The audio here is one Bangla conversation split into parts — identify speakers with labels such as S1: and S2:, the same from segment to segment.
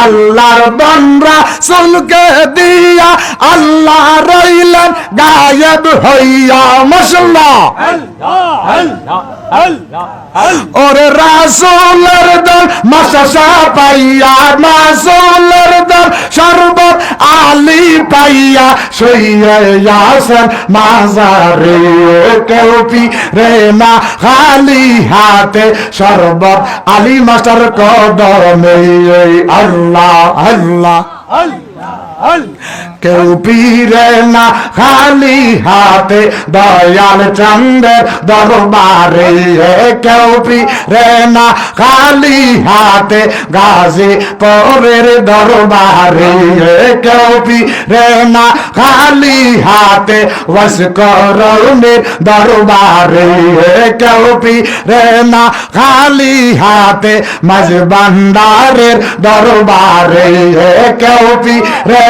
S1: আল্লাহর বান্দা সুলকে দিয়া আল্লাহ রইলেন গায়েব হইয়া মশলা ওরে রাসুলের দল মাসাসা পাইয়া মাসুলের দল শরবত আলী পাইয়া সইয়াছেন মাজারে। কেউ পি রে না খালি হাতে শরবত আলী মাস্টার কদমে আল্লাহ আল্লাহ। কেউ পীরে না খালি হাতে, দয়াল চন্দ্রের দরবারে। কেউ পীরে না খালি হাতে, গাজী পরের দরবারে। কেউ পীরে না খালি হাতে, ওয়াসকরণের দরবারে। কেউ পীরে না খালি হাতে মাঝবান্ডারের দরবারে। কেউ পীরে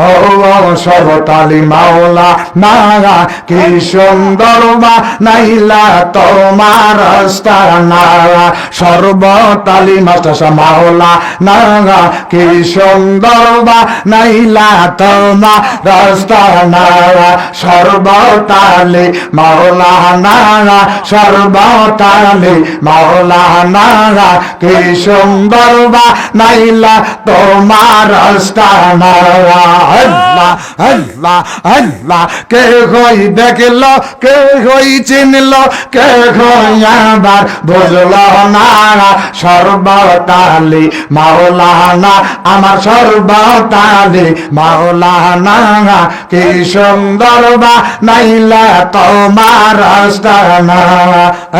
S1: ও সর্বতালি মাওলা নাগা কি সুন্দর বা নাইলা তোমার নাগা সর্বতালি মাস্টার মাওলা নাগা কি সুন্দর বা নাইলা তোমার রাস্তা নাগা সর্বতালি মাওলা নাগা সর্বতালি মাওলা নাগা কি সুন্দর বা নাইলা তোমার রাস্তা নাগা আল্লাহ আল্লাহ আল্লাহ কে হই দেখল, কে হই চিনল, কে হই আবার বুঝল না। সর্বতালি মাওলানা, আমার সর্বতালি মাওলানা। কি সুন্দর বা নাইলা তোমার আস্তানা।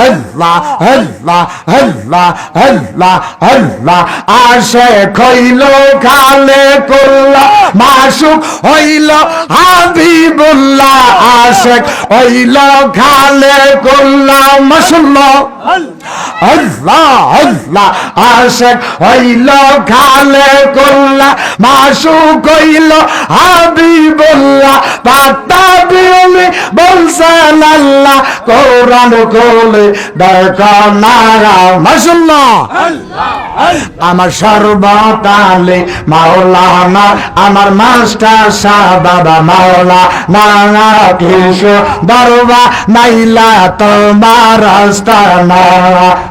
S1: আল্লাহ আল্লাহ আল্লাহ আল্লাহ আল্লাহ। আসে খইল খালে করলা মাসুক হইল হাবিবুল্লাহ আশেক, হইল খালে করলা মাসুল্লাহ। আল্লাহ আল্লাহ আশেক, হইল খালে করলা মাসুক, হইল হাবিবুল্লাহ। পাতা বিলি বলছেন আল্লাহ, কোরআন কোলে দেখো নারা মাসুল্লাহ। আমার সর্বতালে মাওলানা, আমার মাস্টার শাহ বাবা মাওলা, নানা কৃষ্ণ দরবা নাইলা তোমার রাস্তা না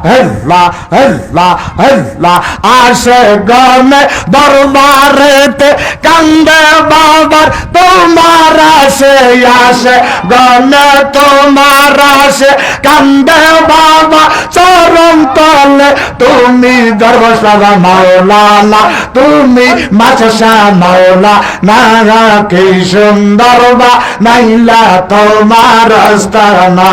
S1: হেল্লা হেল্লা হেল্লা, আসে গনে দরবারেতে কান্দে বাবার, তোমার আসে আসে গনে তোমার আসে কান্দে বাবা চরম তলে তুমি দরবাসা মাওলানা তুমি মাছসা মাওলা, নারা কি সুন্দর বা নাইলা তোমার রাস্তা না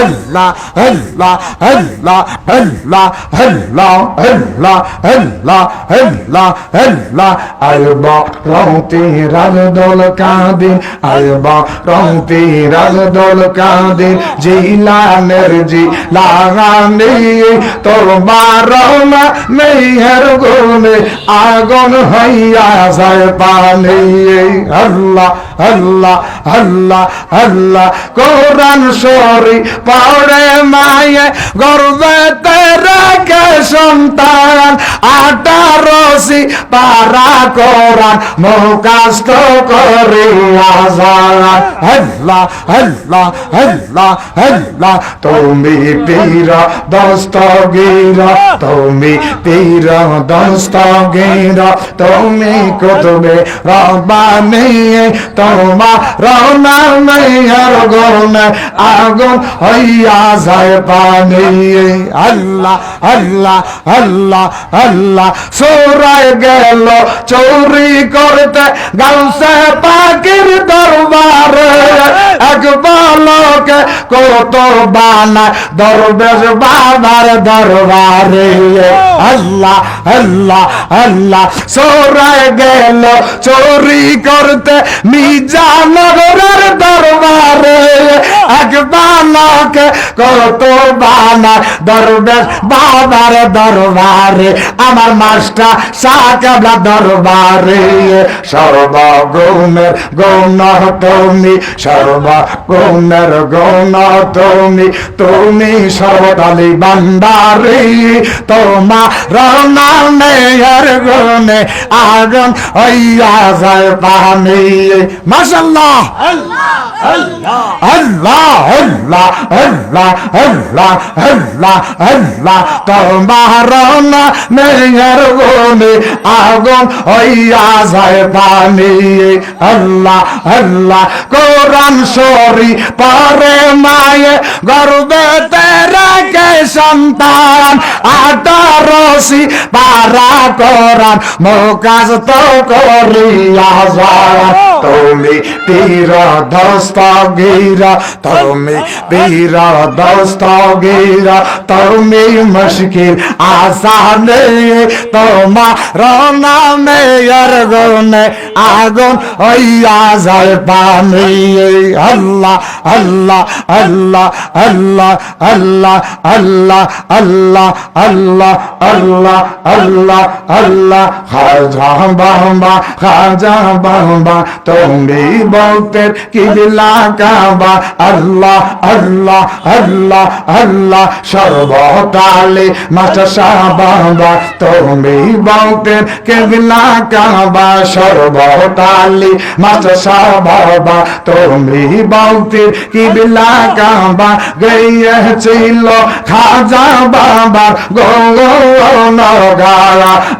S1: আল্লাহ আল্লাহ আল্লাহ আল্লাহ আল্লাহ আল্লাহ আল্লাহ আল্লাহ আল্লাহ আলব রংতি রাগ দোল কাঁদিন আলব রংতি রাগ দোল কাঁদিন, জিলানের জি লাগানি তোমার রহমা মেহের গুনে আগুন হইয়া যায় পানি। আল্লাহ আল্লাহ আল্লাহ আল্লাহ। কোরআন শরী পড়ে মায়ে গর্বে রাখে সন্তান? আঠারোশি পারা কোরআন মুখাস্ত করে আজান আল্লাহ আল্লাহ আল্লাহ আল্লাহ তুমি পীর দস্তগীর, তুমি পীর দস্তগীর। তুমি কুতুবে রব্বানি তোমার রওনা মেয়ের গনে আগুন হইয়া যায় পানি আল্লাহ আল্লাহ আল্লাহ আল্লাহ সোরা চোরায় গেল? চৌরি করতে গাউসে পাখির দরবারে। এক বালকে কত বানায় দরবেশ বাবার দরবারে। আল্লাহ আল্লাহ আল্লাহ চোরায় গেল। চোরি করতে মিজানগরের দরবারে এক বালকে কত বানায় দরবেশ বাবার দরবারে। আমার মাস্টার সাকাবলা দরবারে। সর্বগুণের গৌণ তুমি সর্বগুণের গৌণ তুমি তুমি সর্বদালি বান্দারে তোমার রনামের গুণে আগুন হইয়া যায় পানি। মাশাল্লাহ আল্লাহ। আল্লাহ আল্লাহ আল্লাহ। আল্লাহ আল্লাহ তোমার মেয়ের গুণে আগুন হইয়া যায় পানি। আল্লাহ আল্লাহ কোরআন শরী পরে মায়ে গর্বে তেরাকে সন্তান। আঠারোশি পারা কোরআন মোকাজ তো করিয়া যায়। তুমি পীর দস্তগীর তুমি পীর দস্তগীর তুমি মুশকিল আসানে তোমার নামের গুণে আগুন হইয়া যায় পানি আল্লাহ আল্লাহ আল্লাহ আল্লাহ আল্লাহ আল্লাহ আল্লাহ আল্লাহ আল্লাহ আল্লাহ আল্লাহ খাজা বাবা খাজা বাবা তুমি বলতে কিবলা কাবা আল্লাহ আল্লাহ আল্লাহ আল্লাহ, সর্বতালে মাসা বাবা তুমি বলতে কিবলা কাবা সর্বতালে মাসা বাবা তুমি বলতে কিবলা কাবা গিয়েছিল খাজা বাবা। গঙ্গা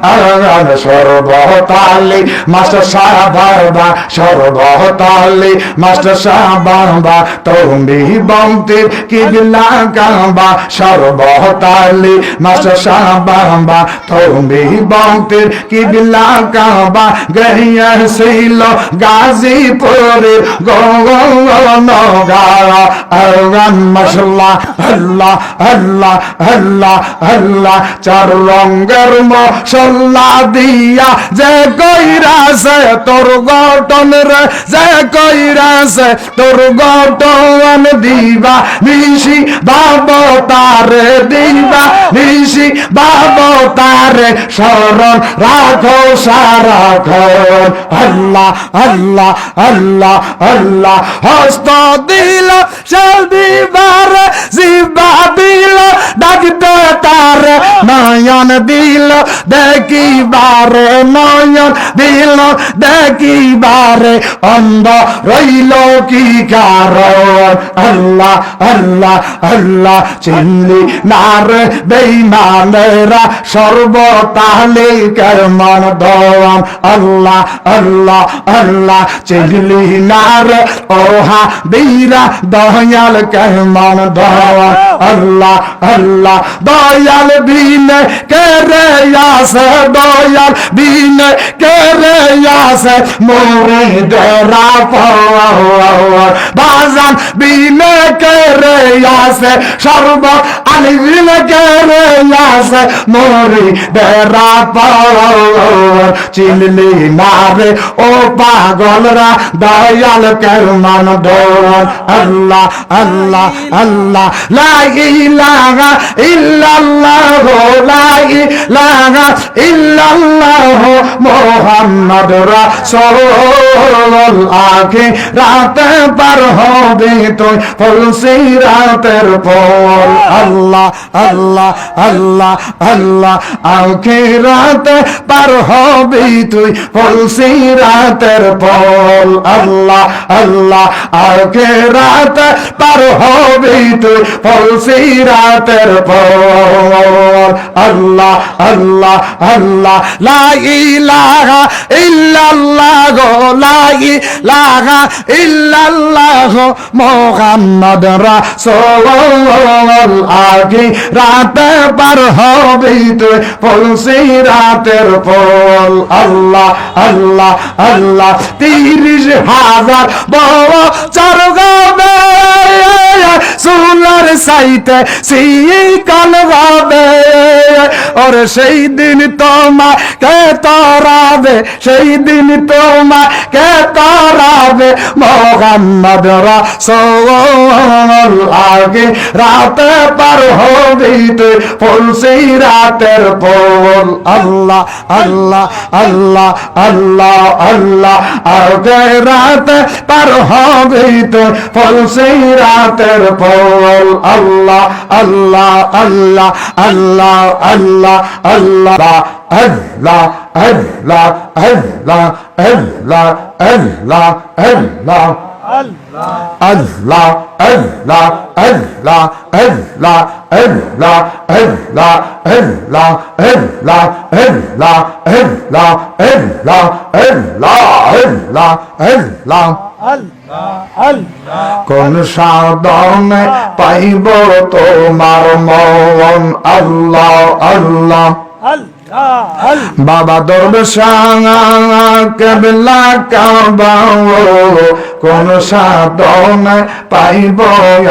S1: আর সর্বতালে মাসা বাবা সর্বতালে মাস্টার শাহ বাবা তরুণী বন্তির কিবিলা কাবা সর্বতালে মাস্টার শাহ বাবা তরুণী বন্তির কিবিলা কাবা গ্রহিয়া ছিল গাজীপুরের গঙ্গা। আল্লাহ মশলা আল্লাহ আল্লাহ আল্লাহ আল্লাহ। চার রঙ্গের মশলা দিয়া যে কইরা সে তোর গঠন রে যে কইরাছে, তোর গটন দিবা, নিশি বাব তারে দিবা, নিশি বাব তারে শরণ রাখো, সারা খন আল্লাহ আল্লাহ আল্লাহ আল্লাহ, হস্ত দিল, সে দিবার তার নয়ন দিল, দেখিবারে নয়ন দিল, দেখিবারে অন্ধ রইল কি কারণ? আল্লাহ আল্লাহ আল্লাহ চিনলি নার বেইমানেরা সর্বতালে কেমন দওয়ান আল্লাহ আল্লাহ আল্লাহ চিনলি নার ওহা বীরা দয়াল কেমন দওয়ান আল্লাহ আল্লাহ দয়াল বিনে কে রে আসে, দয়াল বিনে কে রে আসে। মোরে ডেরা পাওয়া বাজান বিনে কে আসে সর্ব আলি বিনে কেরে আসে মোরে দেরা পাওয়ার চিনলি নারে ও পাগলরা, দয়াল কেমন দোয়ান আল্লাহ আল্লাহ আল্লাহ লা ইলাহা ইল্লাল্লাহ লা ইলাহা ইল্লাল্লাহ মুহাম্মদ রাসূল আগে রাতে পার হবে তুই, ফুলসি রাতের পর। আল্লাহ আল্লাহ আল্লাহ আল্লাহ আগে রাতে পার হবে তুই ফুলসি রাতের পর আল্লাহ আল্লাহ আগে রাতে পার হবে তুই ফুলসি রাতের পর আল্লাহ আল্লাহ আল্লাহ। লা ইলাহা ইল্লাল্লাহ গো, লা ইলাহা ইল্লাল্লাহ মুহাম্মদ রাসূল আগে রাতে পার হবে তুই। পলসি রাতের পল আল্লাহ আল্লাহ আল্লাহ, তিরিশ হাজার বড় চার গাবে সুলার সাইতে শিকাল গাবে ওর সেই দিন তোমা কে তরাবে, সেই দিন তোমা কে তরাবে। মোহাম্মদ রাসূল আগে রাতে পার হবে তুই পলসি রাতের পল আল্লাহ আল্লাহ আল্লাহ আল্লাহ আল্লাহ, আগে রাতে পার হবে তুই পলসি রাতের পল আল্লাহ আল্লাহ আল্লাহ আল্লাহ আল্লাহ আল্লাহ আল্লাহ আল্লাহ আল্লাহ আল্লাহ আল্লাহ আল্লাহ আল্লাহ আল্লাহ আল্লাহ আল্লাহ আল্লাহ আল্লাহ আল্লাহ আল্লাহ আল্লাহ আল্লাহ আল্লাহ আল্লাহ আল্লাহ আল্লাহ কোন সাধনে পাইব তোমার মন আল্লাহ আল্লাহ বাবা কেবলা কাবা কোন সাধনে পাইব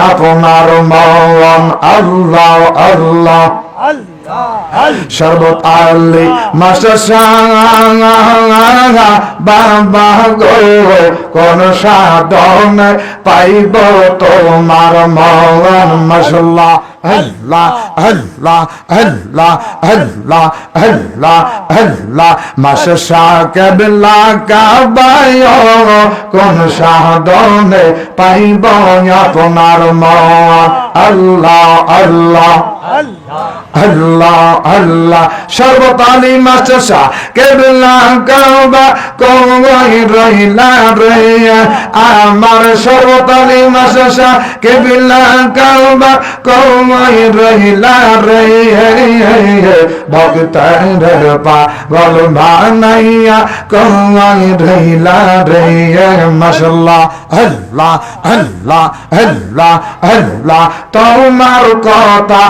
S1: আপনার মন আল্লাহ আল্লাহ। শরবত আলী মাসা বাবা গো, কোন সাধন পাইব তোমার মন মশলা আল্লাহ আল্লাহ আল্লাহ আল্লাহ আল্লাহ আল্লাহ মাসা কেবলা কাবায় কোন সাধনে পাইব আপনার মন? আল্লাহ আল্লাহ। আল্লাহ। আল্লাহ সর্বতালি মাসা কেবলা কাবা কই রহিলা রে। আমার সর্বতালি মাসা কেবলা কাবা কই রহিলা রে। ভক্তের পা গল বানাইয়া কই রহিলা রে। মশলা আল্লাহ আল্লাহ আল্লাহ আল্লাহ, তোমার কথা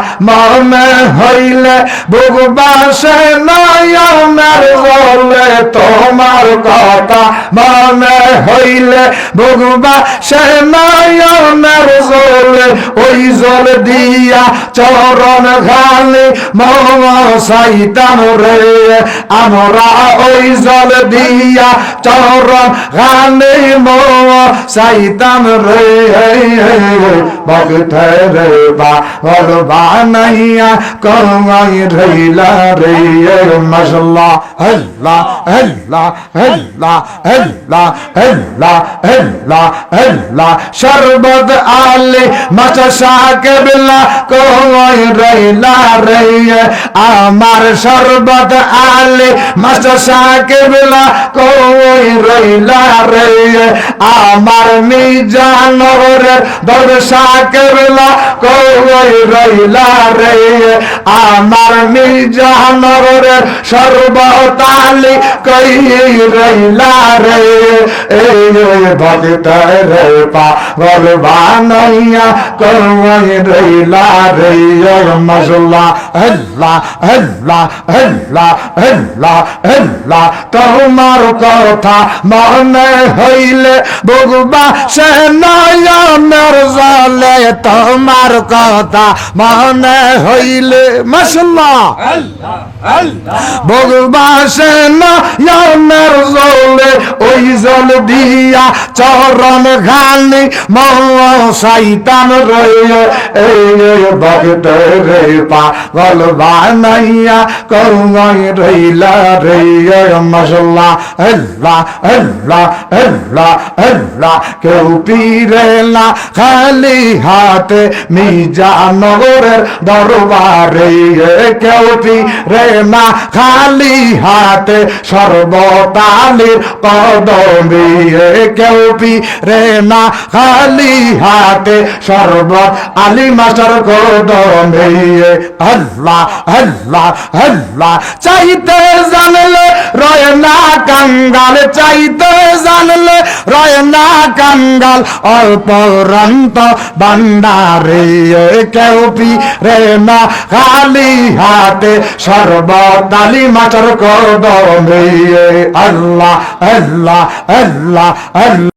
S1: হইলে ভুগবাসে নয়নের বলে তোমার কথা। মনে হইলে জলে ওই জল দিয়া চরণ ঘালে সাইতাম রে। আমরা ওই জল দিয়া চরণ ঘালে সাইতাম রে। ভক্তের বা বানাইয়া কমাই রইলা রে মশলা আল্লাহ আল্লাহ আল্লাহ আল্লাহ আল্লাহ আল্লাহ আল্লাহ শরবত আলে মাচা সাকেবলা কমাই রইলা রে আমার শরবত আলে মাচা সাকেবলা কমাই রইলা রে আমার মিজানর দরসা কেবলা কই রইলা রে আমার মিজানর রে সর্বতালি কই রইলা রে। এই ভক্ত রে পাগল বানাইয়া কই রইলা রে। মশলা আল্লাহ আল্লাহ আল্লাহ আল্লাহ আল্লাহ। তোমার কথা মনে হইলে ভগবা, সে নয়নের জলে তোমার কথা মনে হইলে মশলা ভগবা সে নয়নের জলে, ওই জল দিয়া চরণ ঘানি সাইতান রয়ে, এই ভক্ত রে পাগল বানাইয়া কৌমাই রইলা রে মশলা আল্লাহ আল্লাহ আল্লাহ আল্লাহ। কেউ পীরে না, খালি হাতে মিজা নগরের দরবারে কেউ পীরে না খালি হাতে সর্বতালির কদমে কেউ রে না খালি হাতে শরবত আলী মাস্টার কদমে চাইতে জানলে রয় না চাইতে জানলে রয় না অল্প রন্ত রে খালি হাতে সর্বতালি মাতর কদমে আল্লাহ আল্লাহ আল্লাহ আল্লাহ।